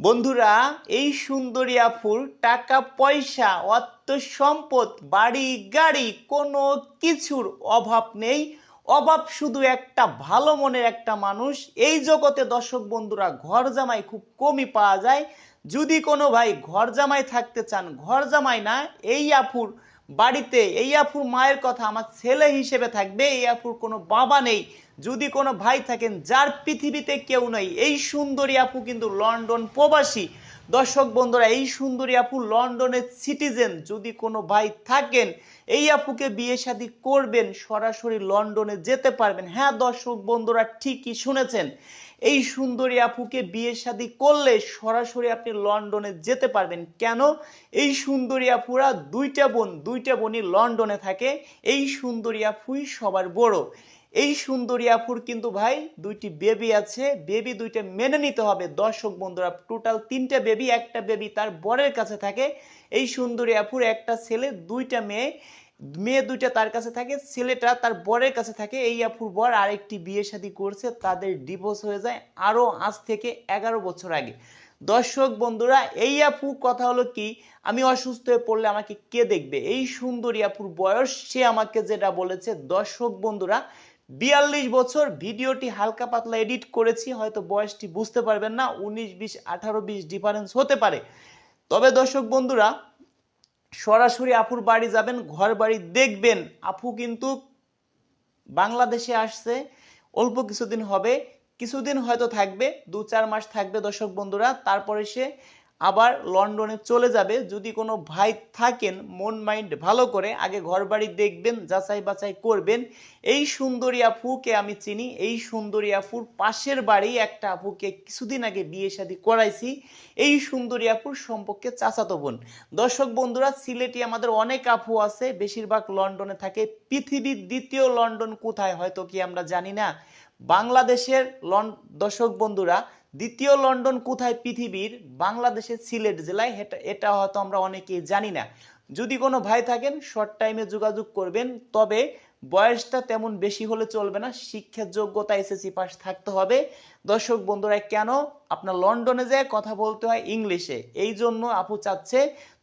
বন্ধুরা, এই সুন্দরী আফুর টাকা, পয়সা, অর্থ সম্পদ, বাড়ি, গাড়ি, কোনো কিছুর অভাব নেই। অভাব শুধু একটা ভালো মনের একটা মানুষ। এই জগতে দর্শক বন্ধুরা, ঘর জামাই খুব কমই পাওয়া যায়। যদি কোনো ভাই ঘর জামাই থাকতে চান, ঘর জামাই না, এই আফুর বাড়িতে এই আফুর মায়ের কথা আমার ছেলে হিসেবে থাকবে এই আফুর কোনো বাবা নেই। যদি কোনো ভাই থাকেন, যার পৃথিবীতে কেউ নেই, এই সুন্দরী আপু কিন্তু লন্ডন প্রবাসী। দর্শক বন্ধুরা, এই সুন্দরী আপু লন্ডনের সিটিজেন। যদি কোনো ভাই থাকেন, এই আপুকে বিয়ে শাদী করবেন, সরাসরি লন্ডনে যেতে পারবেন। হ্যাঁ দর্শক বন্ধুরা, ঠিকই শুনেছেন। এই সুন্দরী আপুকে বিয়ে শাদী করলে সরাসরি আপনি লন্ডনে যেতে পারবেন। কেন? এই সুন্দরী আপুরা দুইটা বোন, দুইটা বোনই লন্ডনে থাকে, এই সুন্দরী আপুই সবার বড়। এই সুন্দরী আপুর কিন্তু ভাই দুইটি বেবি আছে বেবি দুইটা মেনে নিতে হবে। দর্শক বন্ধুরা টোটাল তিনটা বেবি একটা বেবি তার বরের কাছে থাকে। এই সুন্দরী আপুর একটা ছেলে, দুইটা মেয়ে। মেয়ে দুইটা তার কাছে থাকে, ছেলেটা তার বরের কাছে থাকে। এই আপুর বর আরেকটি বিয়ে শাদী করছে, তাদের ডিভোর্স হয়ে যায় আরও আজ থেকে এগারো বছর আগে। দর্শক বন্ধুরা, এই আপু কথা হলো কি, আমি অসুস্থ হয়ে পড়লে আমাকে কে দেখবে? এই সুন্দরী আপুর বয়স, সে আমাকে যেটা বলেছে, দর্শক বন্ধুরা, বিয়াল্লিশ বছর, ভিডিওটি হালকা পাতলা এডিট করেছি, হয়তো বয়সটি বুঝতে পারবেন না, উনিশ বিশ, আঠারো বিশ ডিফারেন্স হতে পারে। তবে দর্শক বন্ধুরা সরাসরি আপুর বাড়ি যাবেন, ঘর বাড়ি দেখবেন। আপু কিন্তু বাংলাদেশে আসছে, অল্প কিছুদিন হবে, কিছুদিন হয়তো থাকবে দু চার মাস থাকবে দর্শক বন্ধুরা, তারপরে সে আবার লন্ডনে চলে যাবে। যদি কোনো ভাই থাকেন, মন মাইন্ড ভালো করে, আগে ঘর বাড়ি দেখবেন, যাচাই বাছাই করবেন। এই সুন্দরী আপুকে আমি চিনি, এই সুন্দরী আপুর পাশের বাড়ি একটা আপুকে কিছুদিন আগে বিয়ে শাদী করাইছি। এই সুন্দরী আপুর সম্পর্কে চাচাতো বোন। দর্শক বন্ধুরা, সিলেটি আমাদের অনেক আপু আছে, বেশিরভাগ লন্ডনে থাকে। পৃথিবীর দ্বিতীয় লন্ডন কোথায় হয়তো কি আমরা জানি না। বাংলাদেশের লন দর্শক বন্ধুরা দ্বিতীয় লন্ডন কোথায় পৃথিবীর? বাংলাদেশের সিলেট জেলায়। এটা হয়তো আমরা অনেকেই জানি না। যদি কোনো ভাই থাকেন শর্ট টাইমে যোগাযোগ করবেন, তবে বয়সটা তেমন বেশি হলে চলবে না। শিক্ষার যোগ্যতা এসএসসি পাস থাকতে হবে। দর্শক বন্ধুরা, কেন? আপনার লন্ডনে যায় কথা বলতে হয় ইংলিশে। এই জন্য আপু চাচ্ছে,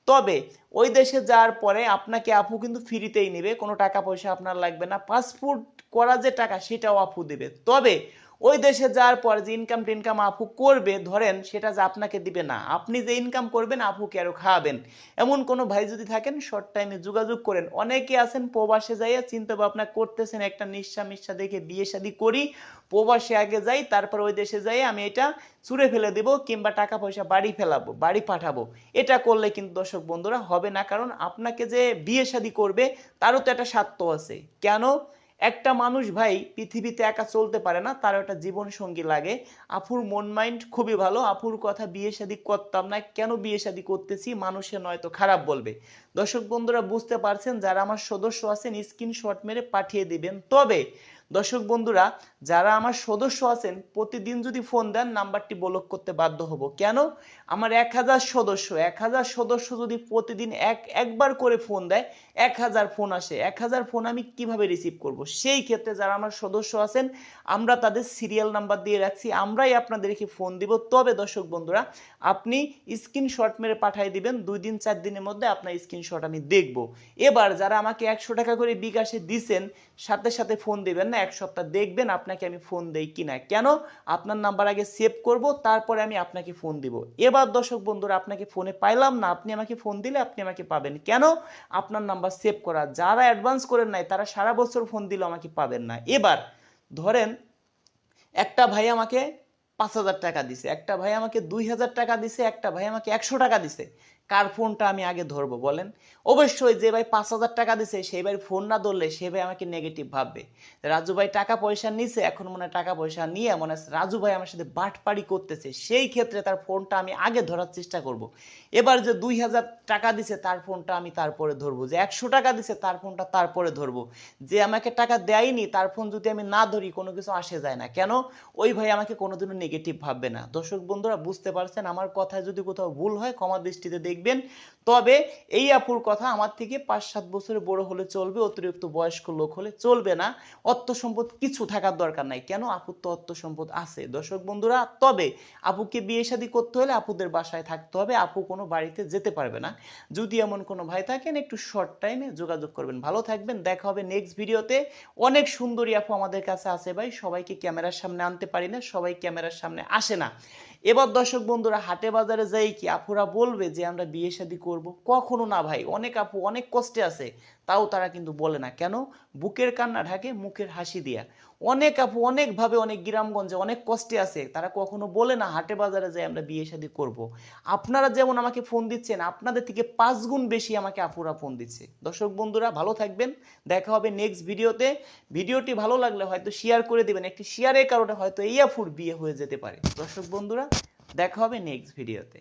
তবে ওই দেশে যাওয়ার পরে আপনাকে আপু কিন্তু ফ্রিতেই নেবে। কোনো টাকা পয়সা আপনার লাগবে না। পাসপোর্ট করা যে টাকা, সেটাও আপু দেবে। তবে ওই দেশে যাওয়ার পর যে ইনকাম টিনকাম আপু করবে, ধরেন সেটা যে আপনাকে দিবে না। আপনি যে ইনকাম করবেন আপুকে আরও খাওয়াবেন? এমন কোনো ভাই যদি থাকেন শর্ট টাইমে যোগাযোগ করেন। অনেকে আছেন, প্রবাসে যাইয়া চিন্তা ভাবনা করতেছেন, একটা নিঃসা মিশা দেখে বিয়ে শাদী করি, প্রবাসে আগে যাই, তারপর ওই দেশে যাই, আমি এটা চুরে ফেলে দেব কিংবা টাকা পয়সা বাড়ি ফেলাবো, বাড়ি পাঠাবো। এটা করলে কিন্তু দর্শক বন্ধুরা হবে না, কারণ আপনাকে যে বিয়ে শাদী করবে, তারও তো একটা স্বার্থ আছে। কেন? একটা মানুষ ভাই পৃথিবীতে একা চলতে পারে না তার একটা জীবন সঙ্গী লাগে। আপুর মন মাইন্ড খুবই ভালো, আপুর কথা বিয়ে শাদী করতাম না, কেন বিয়ে শাদী করতেছি, মানুষে নয়তো খারাপ বলবে। দর্শক বন্ধুরা, বুঝতে পারছেন, যারা আমার সদস্য আছেন স্ক্রিনশট মেরে পাঠিয়ে দিবেন। তবে দর্শক বন্ধুরা, যারা আমার সদস্য আছেন, প্রতিদিন যদি ফোন দেন, নাম্বারটি ব্লক করতে বাধ্য হব। কেন? আমার এক হাজার সদস্য, এক হাজার সদস্য যদি প্রতিদিন এক, একবার করে ফোন দেয়, এক হাজার ফোন আসে। এক হাজার ফোন আমি কীভাবে রিসিভ করব? সেই ক্ষেত্রে যারা আমার সদস্য আছেন, আমরা তাদের সিরিয়াল নাম্বার দিয়ে রাখছি, আমরাই আপনাদেরকে ফোন দিব। তবে দর্শক বন্ধুরা, আপনি স্ক্রিনশট মেরে পাঠিয়ে দিবেন, দুই দিন, চার দিনের মধ্যে আপনার স্ক্রিনশট আমি দেখব। এবার যারা আমাকে একশো টাকা করে বিকাশে দিছেন, সাথে সাথে ফোন দিবেন না এক সপ্তাহ দেখবেন আপনাকে আমি ফোন দেই কিনা। কেন? আপনার নাম্বার আগে সেভ করব, তারপরে আমি আপনাকে ফোন দিব। এবার দর্শক বন্ধুরা, আপনাকে ফোনে পাইলাম না, আপনি আমাকে ফোন দিলে আপনি আমাকে পাবেন। কেন? আপনার নাম্বার সেভ করা। যারা অ্যাডভান্স করেন নাই, তারা সারা বছর ফোন দিলে আমাকে পাবেন না। এবার ধরেন, একটা ভাই আমাকে পাঁচ হাজার টাকা দিছে, একটা ভাই আমাকে দুই হাজার টাকা দিছে, একটা ভাই আমাকে একশো টাকা দিছে। কার ফোনটা আমি আগে ধরবো, বলেন? অবশ্যই যে ভাই পাঁচ হাজার টাকা দিছে, সেই ভাই ফোন না ধরলে সে ভাই আমাকে নেগেটিভ ভাববে। রাজু ভাই টাকা পয়সা নিছে, এখন মনে টাকা পয়সা নিয়ে মনে রাজু ভাই আমার সাথে বাটপাড়ি করতেছে, সেই ক্ষেত্রে তার ফোনটা আমি আগে ধরার চেষ্টা করব। এবার যে দুই হাজার টাকা দিছে, তার ফোনটা আমি তারপরে ধরবো। যে একশো টাকা দিছে, তার ফোনটা তারপরে ধরবো। যে আমাকে টাকা দেয়নি, তার ফোন যদি আমি না ধরি, কোনো কিছু আসে যায় না। কেন? ওই ভাই আমাকে কোনোদিনও নেগেটিভ ভাববে না। দর্শক বন্ধুরা, বুঝতে পারছেন? আমার কথায় যদি কোথাও ভুল হয়, ক্ষমা দৃষ্টিতে দেখবেন। দেখবেন। তবে এই আপুর কথা আমার থেকে পাঁচ সাত বছরের বড় হলে চলবে, অতিরিক্ত বয়স্ক লোক হলে চলবে না। অর্থ সম্পদ কিছু থাকার দরকার নাই। কেন? আপুর তো অর্থ সম্পদ আছে। দর্শক বন্ধুরা, তবে আপুকে বিয়ে শাদী করতে হলে আপুদের বাসায় থাকতে হবে। আপু কোনো বাড়িতে যেতে পারবে না। যদি এমন কোনো ভাই থাকেন, একটু শর্ট টাইমে যোগাযোগ করবেন। ভালো থাকবেন। দেখা হবে নেক্সট ভিডিওতে অনেক সুন্দরী আপু আমাদের কাছে আছে ভাই। সবাইকে ক্যামেরার সামনে আনতে পারি না। সবাই ক্যামেরার সামনে আসে না। এবার দর্শক বন্ধুরা, হাটে বাজারে যাই কি, আপুরা বলবে যে আমরা বিয়ে শাদী করব? কখনো না ভাই, অনেক আপু অনেক কষ্টে আছে। তাও তারা কিন্তু বলে না। কেন? বুকের কান্না ঢাকে মুখের হাসি দিয়া। অনেক আপু, অনেকভাবে অনেক গ্রামগঞ্জে অনেক কষ্টে আছে। তারা কখনো বলে না, হাটে বাজারে যাই আমরা বিয়ে শাদী করব। আপনারা যেমন আমাকে ফোন দিচ্ছেন, আপনাদের থেকে পাঁচ গুণ বেশি আমাকে আপুরা ফোন দিচ্ছে। দর্শক বন্ধুরা, ভালো থাকবেন। দেখা হবে নেক্সট ভিডিওতে। ভিডিওটি ভালো লাগলে হয়তো শেয়ার করে দিবেন। একটি শেয়ারের কারণে হয়তো এই আফুর বিয়ে হয়ে যেতে পারে। দর্শক বন্ধুরা, দেখা হবে নেক্সট ভিডিওতে।